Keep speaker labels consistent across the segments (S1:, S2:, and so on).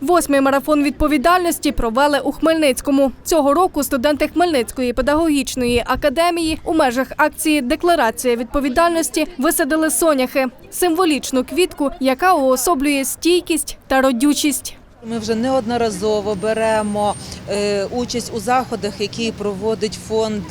S1: Восьмий марафон відповідальності провели у Хмельницькому. Цього року студенти Хмельницької педагогічної академії у межах акції Декларація відповідальності висадили соняхи символічну квітку, яка уособлює стійкість та родючість.
S2: Ми вже неодноразово беремо е, участь у заходах, які проводить фонд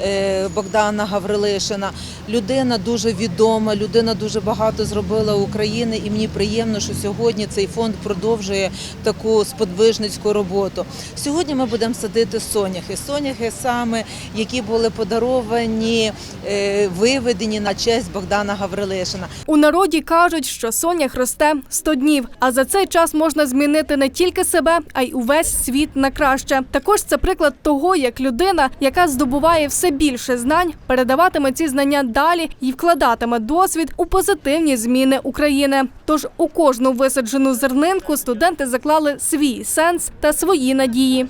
S2: е, Богдана Гаврилишина. Людина дуже відома, людина дуже багато зробила України, і мені приємно, що сьогодні цей фонд продовжує таку сподвижницьку роботу. Сьогодні ми будемо садити соняхи. Соняхи саме, які були подаровані, е, виведені на честь Богдана Гаврилишина.
S1: У народі кажуть, що сонях росте 100 днів, а за цей час можна змінити не тільки себе, а й увесь світ на краще. Також це приклад того, як людина, яка здобуває все більше знань, передаватиме ці знання далі і вкладатиме досвід у позитивні зміни України. Тож у кожну висаджену зернинку студенти заклали свій сенс та свої надії.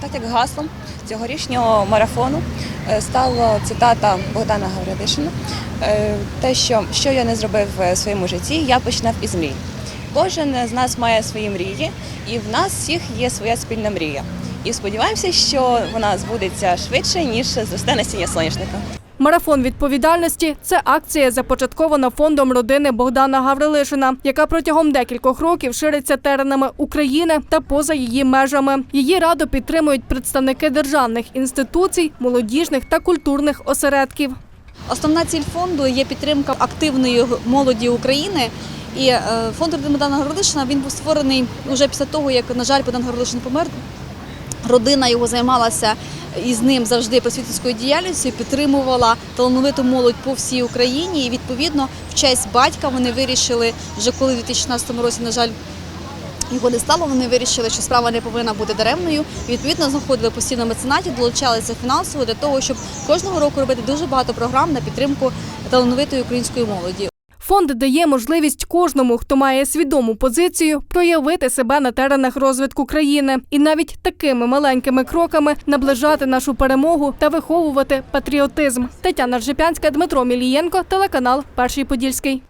S3: Так як гаслом цьогорічнього марафону е, стала цитата Богдана Гаврилишина, е, те, що, що я не зробив в своєму житті, я починав із мрій. Кожен з нас має свої мрії, і в нас всіх є своя спільна мрія. І сподіваємося, що вона збудеться швидше, ніж зросте насіння соняшника.
S1: Марафон відповідальності це акція, започаткована фондом родини Богдана Гаврилишина, яка протягом декількох років шириться теренами України та поза її межами. Її радо підтримують представники державних інституцій, молодіжних та культурних осередків.
S4: Основна ціль фонду є підтримка активної молоді України. І е, фонд родини Богдана Городишина він був створений вже після того, як, на жаль, Богдан Городишин помер. Родина його займалася із ним завжди просвітницькою діяльністю, підтримувала талановиту молодь по всій Україні. І відповідно в честь батька вони вирішили, вже коли в 2016 році, на жаль, його не стало. Вони вирішили, що справа не повинна бути даремною. І відповідно знаходили постійно меценатів, долучалися фінансово для того, щоб кожного року робити дуже багато програм на підтримку талановитої української молоді.
S1: Фонд дає можливість кожному, хто має свідому позицію, проявити себе на теренах розвитку країни і навіть такими маленькими кроками наближати нашу перемогу та виховувати патріотизм. Тетяна Ржепянська, Дмитро Мілієнко, телеканал Перший Подільський.